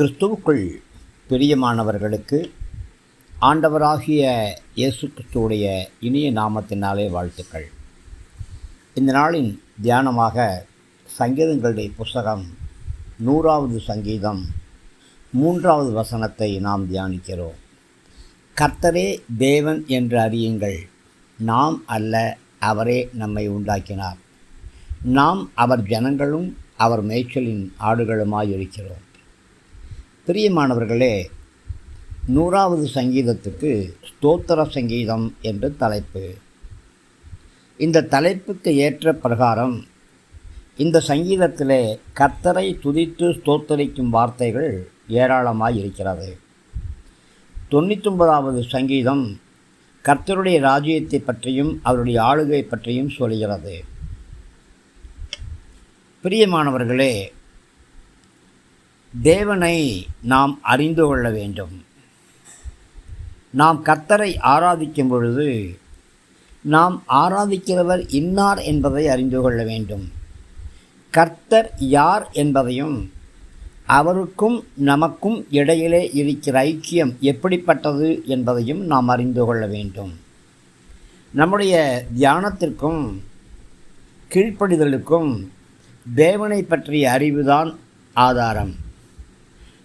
கிறிஸ்துவுக்குள் பிரியமானவர்களுக்கு ஆண்டவராகிய இயேசு கிறிஸ்துவுடைய இனிய நாமத்தினாலே வாழ்த்துக்கள். இந்த நாளின் தியானமாக சங்கீதங்களுடைய புஸ்தகம் நூறாவது சங்கீதம் மூன்றாவது வசனத்தை நாம் தியானிக்கிறோம். கர்த்தரே தேவன் என்று அறியுங்கள். நாம் அல்ல அவரே நம்மை உண்டாக்கினார். நாம் அவர் ஜனங்களும் அவர் மேய்ச்சலின் ஆடுகளுமாயிருக்கிறோம் பிரியமானவர்களே நூறாவது சங்கீதத்துக்கு ஸ்தோத்திர சங்கீதம் என்று தலைப்பு. இந்த தலைப்புக்கு ஏற்ற பிரகாரம் இந்த சங்கீதத்திலே கர்த்தரை துதித்து ஸ்தோத்தரிக்கும் வார்த்தைகள் ஏராளமாக இருக்கிறது. தொண்ணூத்தொன்பதாவது சங்கீதம் கர்த்தருடைய ராஜ்யத்தை பற்றியும் அவருடைய ஆளுகை பற்றியும் சொல்கிறது. பிரியமானவர்களே தேவனை நாம் அறிந்து கொள்ள வேண்டும். நாம் கர்த்தரை ஆராதிக்கும் பொழுது நாம் ஆராதிக்கிறவர் இன்னார் என்பதை அறிந்து கொள்ள வேண்டும். கர்த்தர் யார் என்பதையும் அவருக்கும் நமக்கும் இடையிலே இருக்கிற ஐக்கியம் எப்படிப்பட்டது என்பதையும் நாம் அறிந்து கொள்ள வேண்டும். நம்முடைய தியானத்திற்கும் கீழ்ப்படிதலுக்கும் தேவனை பற்றிய அறிவுதான் ஆதாரம்.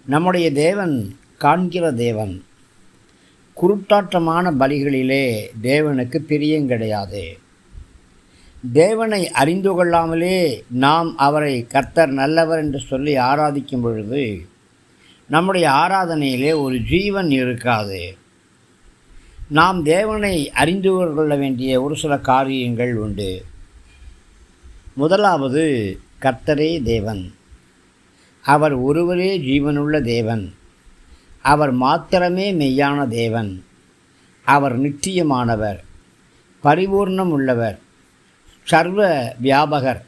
நம்முடைய தேவன் காண்கிற தேவன். குருட்டாட்டமான பலிகளிலே தேவனுக்கு பிரியம் கிடையாது. தேவனை அறிந்து கொள்ளாமலே நாம் அவரை கர்த்தர் நல்லவர் என்று சொல்லி ஆராதிக்கும் பொழுது நம்முடைய ஆராதனையிலே ஒரு ஜீவன் இருக்காது. நாம் தேவனை அறிந்து கொள்ள வேண்டிய ஒரு சில காரியங்கள் உண்டு. முதலாவது கர்த்தரே தேவன். அவர் ஒருவரே ஜீவனுள்ள தேவன். அவர் மாத்திரமே மெய்யான தேவன். அவர் நிச்சயமானவர் பரிபூர்ணம் உள்ளவர் சர்வ வியாபகர்.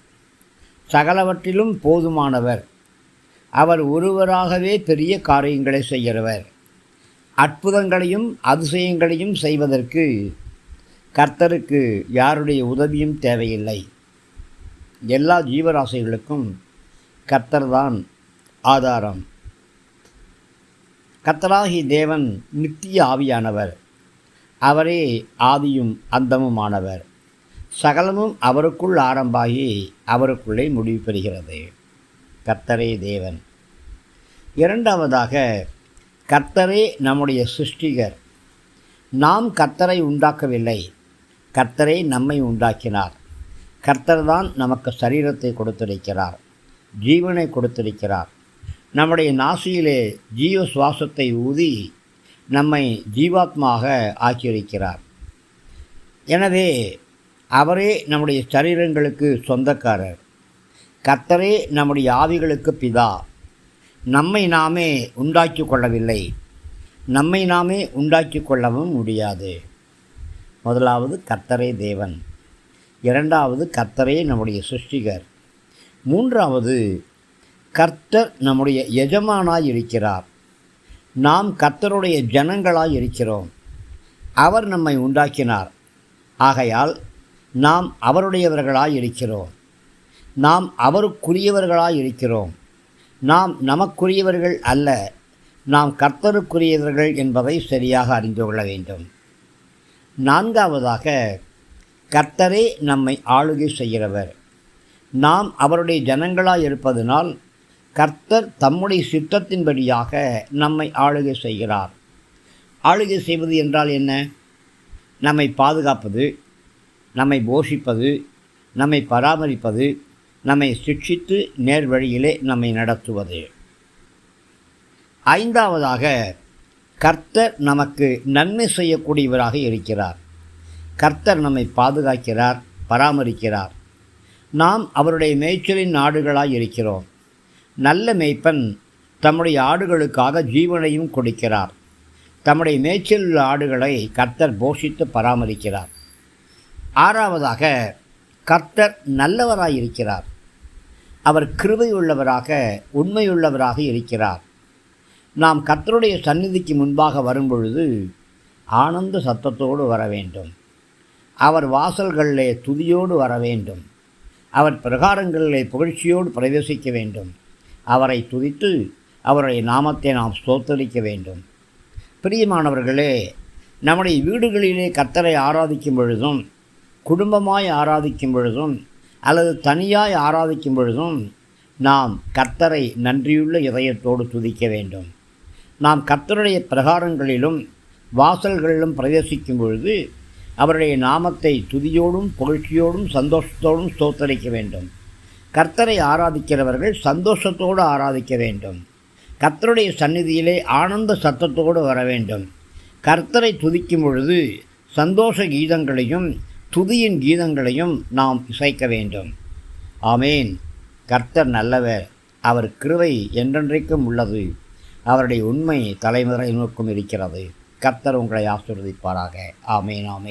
சகலவற்றிலும் போதுமானவர். அவர் ஒருவராகவே பெரிய காரியங்களை செய்கிறவர். அற்புதங்களையும் அதிசயங்களையும் செய்வதற்கு கர்த்தருக்கு யாருடைய உதவியும் தேவையில்லை. எல்லா ஜீவராசிகளுக்கும் கர்த்தர்தான் ஆதாரம். கத்தராகி தேவன் நித்திய ஆவியானவர். அவரே ஆதியும் அந்தமுமானவர். சகலமும் அவருக்குள் ஆரம்பாகி அவருக்குள்ளே முடிவு பெறுகிறது. கர்த்தரே தேவன். இரண்டாவதாக கர்த்தரே நம்முடைய சிருஷ்டிகர். நாம் கர்த்தரை உண்டாக்கவில்லை. கர்த்தரே நம்மை உண்டாக்கினார். கர்த்தர் தான் நமக்கு சரீரத்தை கொடுத்திருக்கிறார். ஜீவனை கொடுத்திருக்கிறார். நம்முடைய நாசியிலே ஜீவ சுவாசத்தை ஊதி நம்மை ஜீவாத்மாக ஆக்கியிருக்கிறார். எனவே அவரே நம்முடைய சரீரங்களுக்கு சொந்தக்காரர். கத்தரே நம்முடைய ஆவிகளுக்கு பிதா. நம்மை நாமே உண்டாக்கி கொள்ளவில்லை. நம்மை நாமே உண்டாக்கி கொள்ளவும் முடியாது. முதலாவது கத்தரே தேவன். இரண்டாவது கத்தரே நம்முடைய சிருஷ்டிகர். மூன்றாவது கர்த்தர் நம்முடைய எஜமானாய் இருக்கிறார் நாம் கர்த்தருடைய ஜனங்களாய் இருக்கிறோம் அவர் நம்மை உண்டாக்கினார். ஆகையால் நாம் அவருடையவர்களாய் இருக்கிறோம் நாம் அவருக்குரியவர்களாய் இருக்கிறோம் நாம் நமக்குரியவர்கள் அல்ல நாம் கர்த்தருக்குரியவர்கள் என்பதை சரியாக அறிந்து கொள்ள வேண்டும். நான்காவதாக கர்த்தரே நம்மை ஆளுகை செய்கிறவர். நாம் அவருடைய ஜனங்களாய் இருப்பதனால் கர்த்தர் தம்முடைய சித்தத்தின்படியாக நம்மை ஆளுகை செய்கிறார். ஆளுகை செய்வது என்றால் என்ன? நம்மை பாதுகாப்பது நம்மை போஷிப்பது நம்மை பராமரிப்பது நம்மை சிக்ஷித்து நேர் வழியிலே நம்மை நடத்துவது. ஐந்தாவதாக கர்த்தர் நமக்கு நன்மை செய்யக்கூடியவராக இருக்கிறார். கர்த்தர் நம்மை பாதுகாக்கிறார் பராமரிக்கிறார். நாம் அவருடைய மேய்ச்சலின் நாடுகளாக இருக்கிறோம். நல்ல மேய்ப்பன் தம்முடைய ஆடுகளுக்காக ஜீவனையும் கொடுக்கிறார். தம்முடைய மேய்ச்சல் ஆடுகளை கர்த்தர் போஷித்து பராமரிக்கிறார். ஆறாவதாக கர்த்தர் நல்லவராக இருக்கிறார். அவர் கிருபையுள்ளவராக உண்மையுள்ளவராக இருக்கிறார். நாம் கர்த்தருடைய சந்நிதிக்கு முன்பாக வரும்பொழுது ஆனந்த சத்தத்தோடு வர வேண்டும். அவர் வாசல்களிலே துதியோடு வர வேண்டும். அவர் பிரகாரங்களிலே புகழ்ச்சியோடு பிரவேசிக்க வேண்டும். அவரை துதித்து அவருடைய நாமத்தை நாம் ஸ்தோத்தரிக்க வேண்டும். பிரியமானவர்களே நம்முடைய வீடுகளிலே கத்தரை ஆராதிக்கும் பொழுதும் குடும்பமாய் ஆராதிக்கும் பொழுதும் அல்லது தனியாய் ஆராதிக்கும் பொழுதும் நாம் கர்த்தரை நன்றியுள்ள இதயத்தோடு துதிக்க வேண்டும். நாம் கர்த்தருடைய பிரகாரங்களிலும் வாசல்களிலும் பிரவேசிக்கும் பொழுது அவருடைய நாமத்தை துதியோடும் புகழ்ச்சியோடும் சந்தோஷத்தோடும் ஸ்தோத்தரிக்க வேண்டும். கர்த்தரை ஆராதிக்கிறவர்கள் சந்தோஷத்தோடு ஆராதிக்க வேண்டும். கர்த்தருடைய சந்நிதியிலே ஆனந்த சத்தத்தோடு வர வேண்டும். கர்த்தரை துதிக்கும் பொழுது சந்தோஷ கீதங்களையும் துதியின் கீதங்களையும் நாம் இசைக்க வேண்டும். ஆமேன். கர்த்தர் நல்லவர். அவர் கிருவை என்றென்றைக்கும் உள்ளது. அவருடைய உண்மை தலைமுறை நோக்கும் இருக்கிறது. கர்த்தர் உங்களை ஆசிர்வதிப்பாராக. ஆமேன் ஆமேன்.